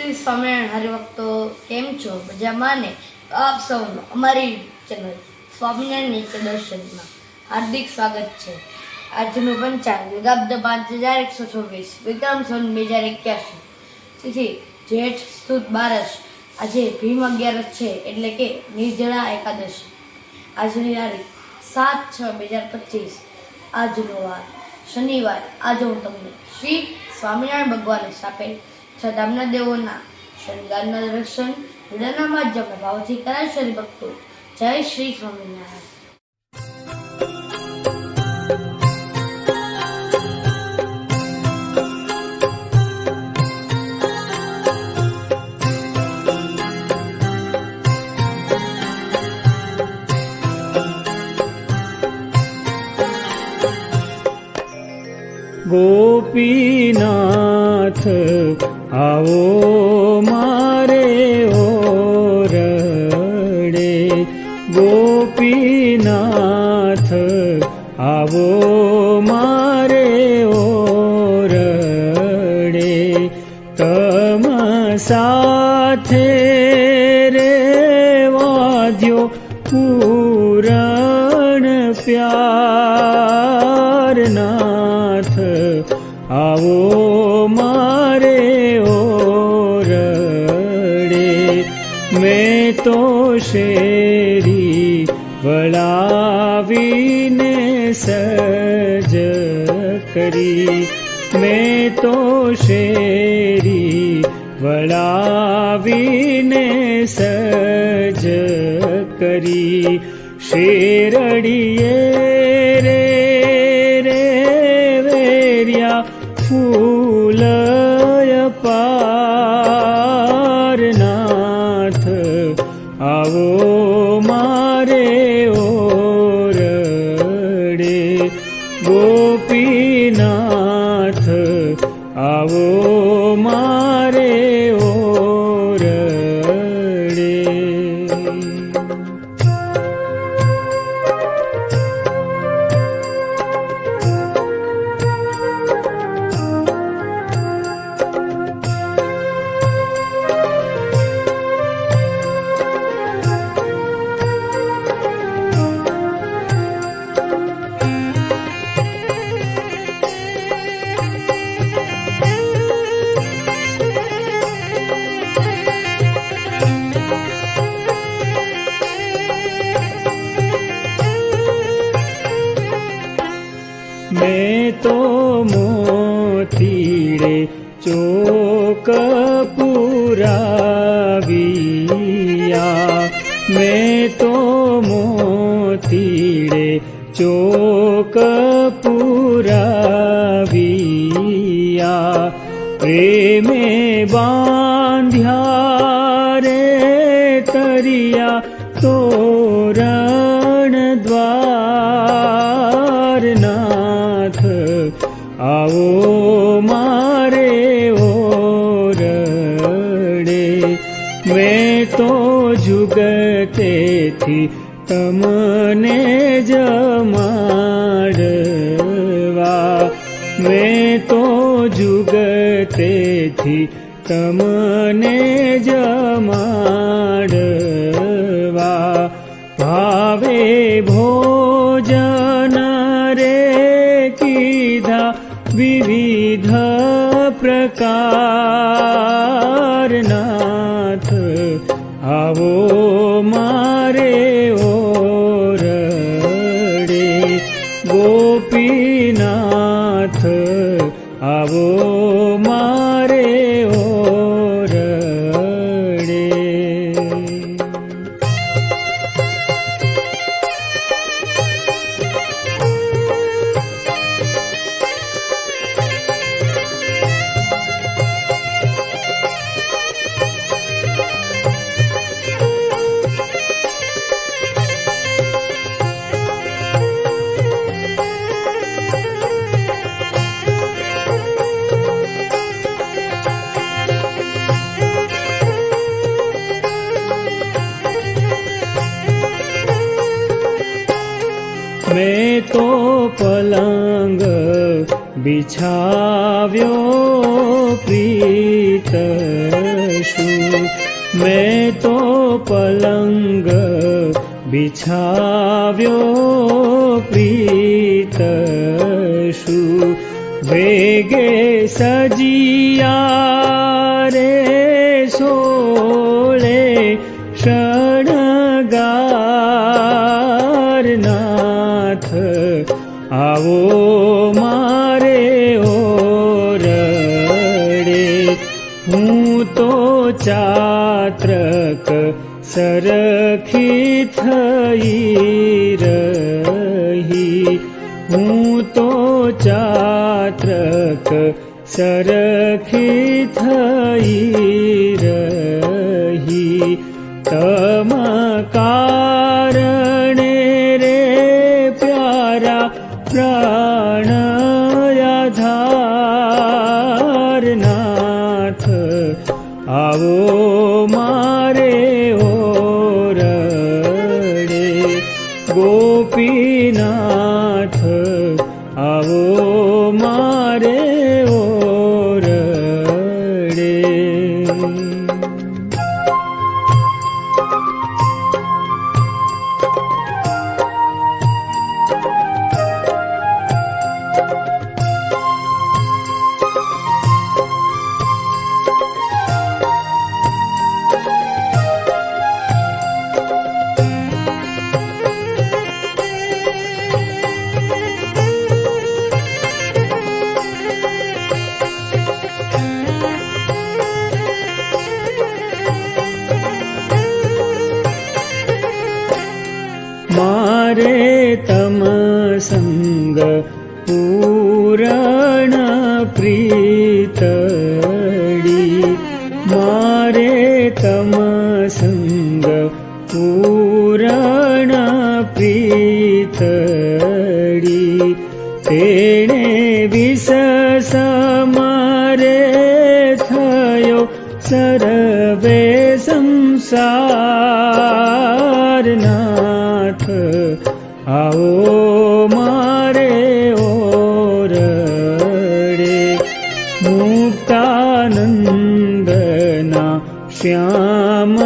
શ્રી સ્વામિનારાયણ હરિભક્તો, કેમ છો? મજામાં ને? આપ સૌનું અમારી ચેનલ સ્વામિનારાયણ નીચે દર્શનમાં હાર્દિક સ્વાગત છે. આજનું પંચાંગ યુગાબ્દ પાંચ હજાર એકસો છવ્વીસ, વિક્રમ સન બે હજાર એક્યાસી. તેથી જેઠ, સુદ, બારસ, આજે ભીમ અગિયારસ છે, એટલે કે નિર્જળા એકાદશી. આજની તારીખ સાત છ બે હજાર પચીસ. આજનો વાર શનિવાર. આજે હું તમને શ્રી સ્વામિનારાયણ ભગવાન સ્થાપેલ છ દામના દેવોના શણગારના દર્શન વિડાના માધ્યમે ભાવથી કરાય શ્રી ભક્તો જય શ્રી સ્વામિનારાયણ. તમ સાથે રે વાદ્યો પૂરણ પ્યારનાથ આવો મારે ઓરડે, મેં તો શેરી વળાવીને સજ કરી. મેં તો શેરી சேரடியே મોતીડે ચોક પુરાવિયા. પ્રેમે બાંધ્યા રે તરિયા તોરણ દ્વારનાથ. આવો મારે ઓરડે, મેં તો જુગતેથી તમને જમાડવા મેં તો જુગતેથી તમને જમાડવા ભાવે ભોજન રે કીધા વિવિધ પ્રકારનાથ પ્રીત મેં તો પલંગ બિછાવ્યો પ્રીત શું વેગે સજિયા રે સોળે શણગાર નાથ આવો सरखि थयीर हूँ तो चात्रक सरखी थई रही तब मारे तमसङ्ग पूरणा प्रीत मारे तमसङ्ग पूरणा प्रीत तेणे विस थयो सर्वे संसार मुक्तानन्दना श्याम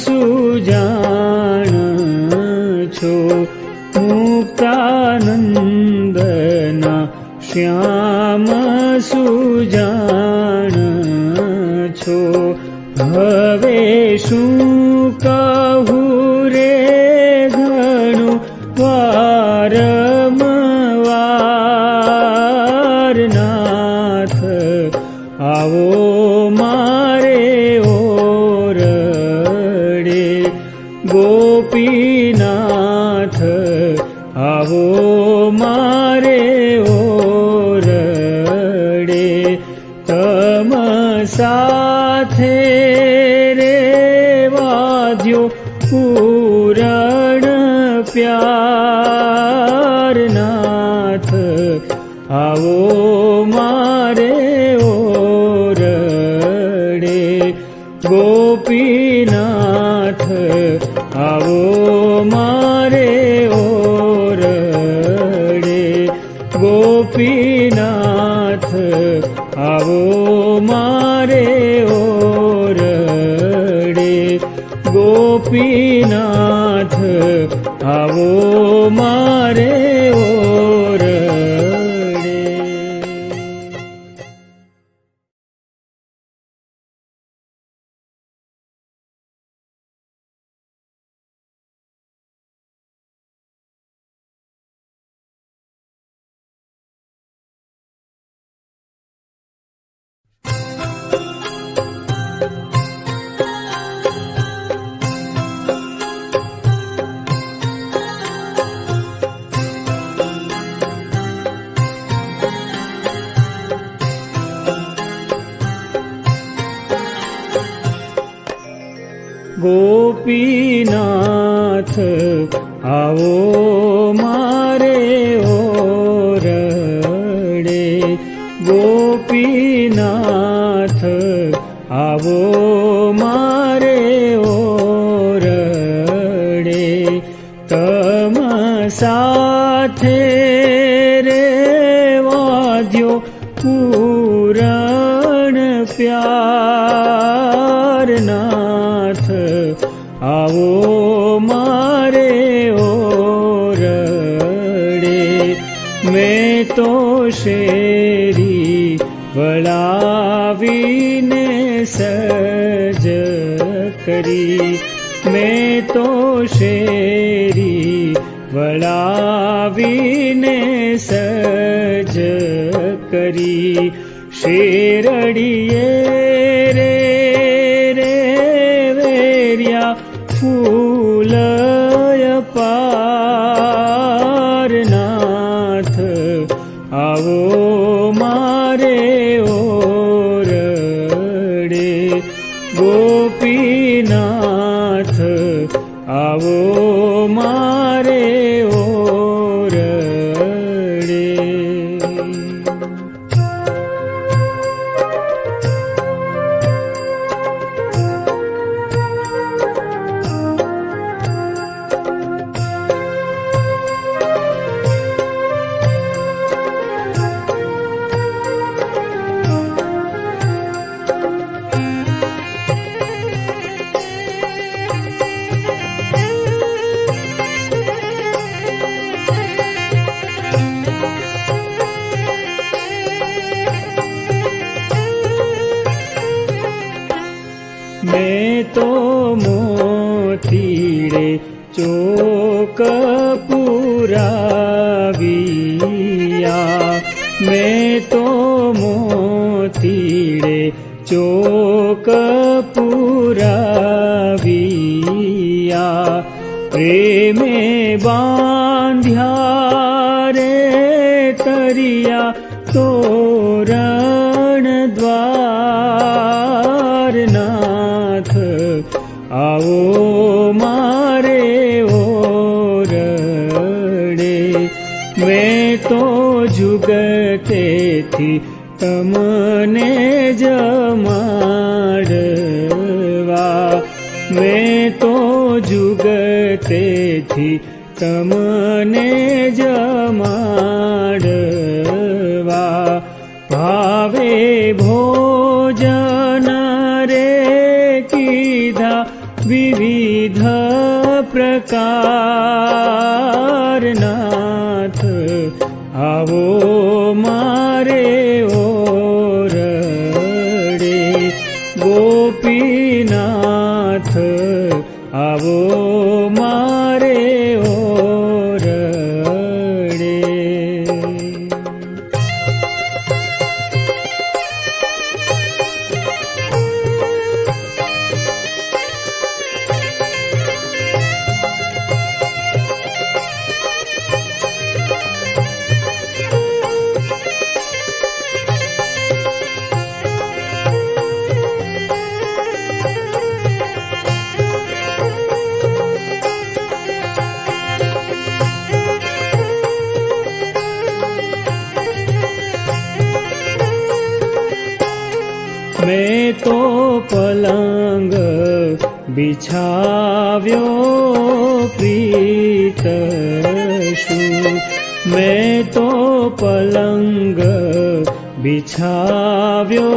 सुजान छो मुक्तानन्दना श्याम सुजान सुजा ગોપીનાથ આવો મારે ઓરડે તમ સાથે नाथ आवो मारे गोपि गोपीनाथ आवो પૂરણ પ્યાર. करी। शेरडिये रे रे वेर्या फूलय पा પ્રેમે બાંધ્યા રે તરિયા તોરણ દ્વારનાથ આવો મારે ઓરડે મેં તો જુગતેથી તમને तमने जमा બિછાવ્યો પ્રીત શું મેં તો પલંગ બિછાવ્યો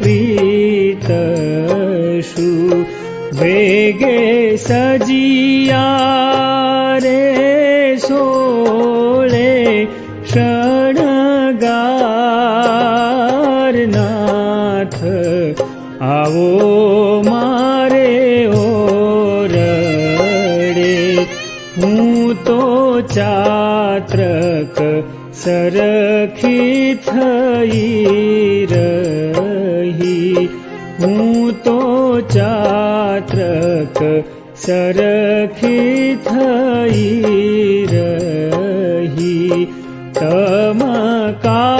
પ્રીત શું વેગે સજિયા રે સોળે શણગારનાથ આવો सरखी थई रही हूँ तो चात्रक सरखी थई रही तमका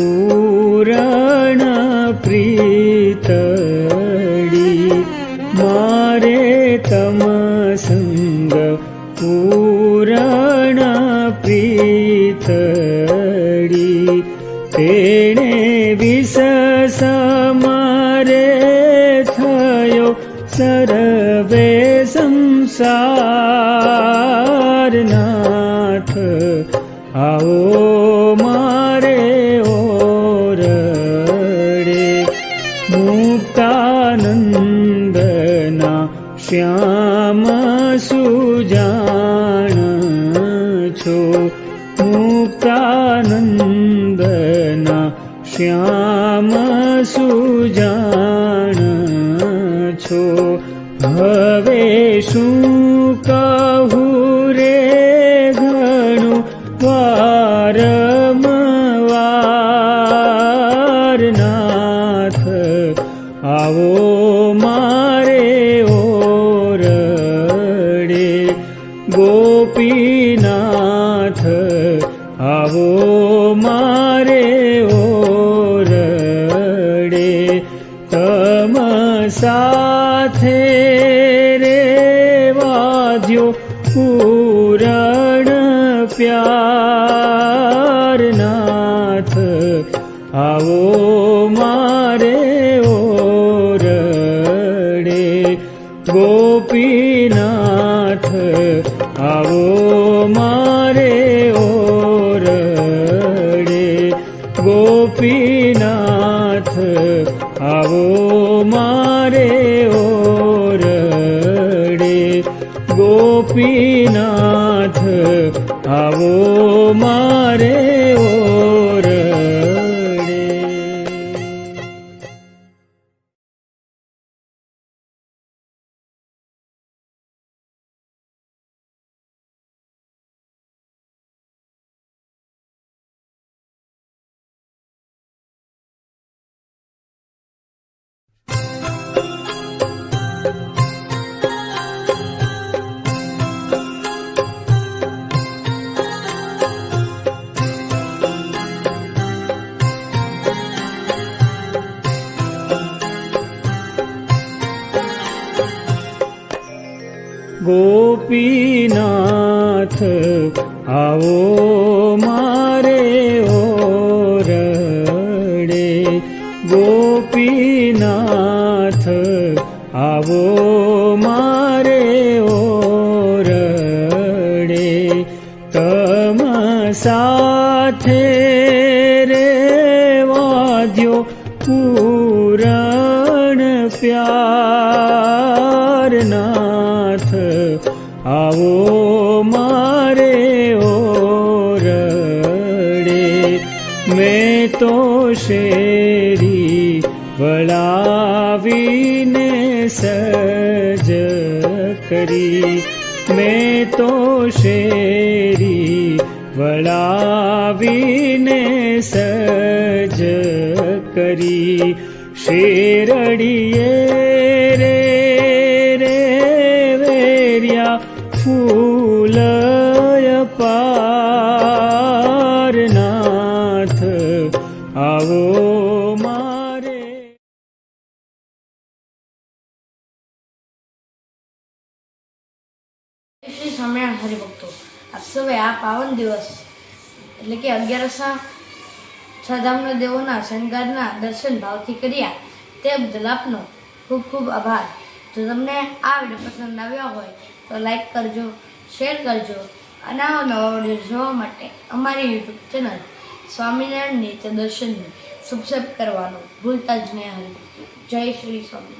पूरणा मारे तमसङ्ग पूरणा तेणे तेण विस मारेयो सरवे संसार શ્યામ સુજાણ છો મુક્તાનંદના શ્યામ સુજાણ છો હવે શું કહું गोपीना आओ તો શેરી વળાવીને સજ કરી મેં તો શેરી વળાવીને સજ કરી શેરડીએ રે રે વેર્યા ફૂલય પારનાથ આવો મારે. શ્રી સ્વામિનારાયણ હરિભક્તો આપ સૌએ આ પાવન દિવસ એટલે કે અગિયારસા છ ધામના દેવોના શણગારના દર્શન ભાવથી કર્યા તે બદલ આપનો ખૂબ ખૂબ આભાર. જો તમને આ વીડિયો પસંદ આવ્યો હોય તો લાઈક કરજો, શેર કરજો અને આવા નવા વીડિયો જોવા માટે અમારી યુટ્યુબ ચેનલ સ્વામિનારાયણ નિત્ય દર્શનને સબસ્ક્રાઈબ કરવાનું ભૂલતા જ નહીં. જય શ્રી સ્વામિનારાયણ.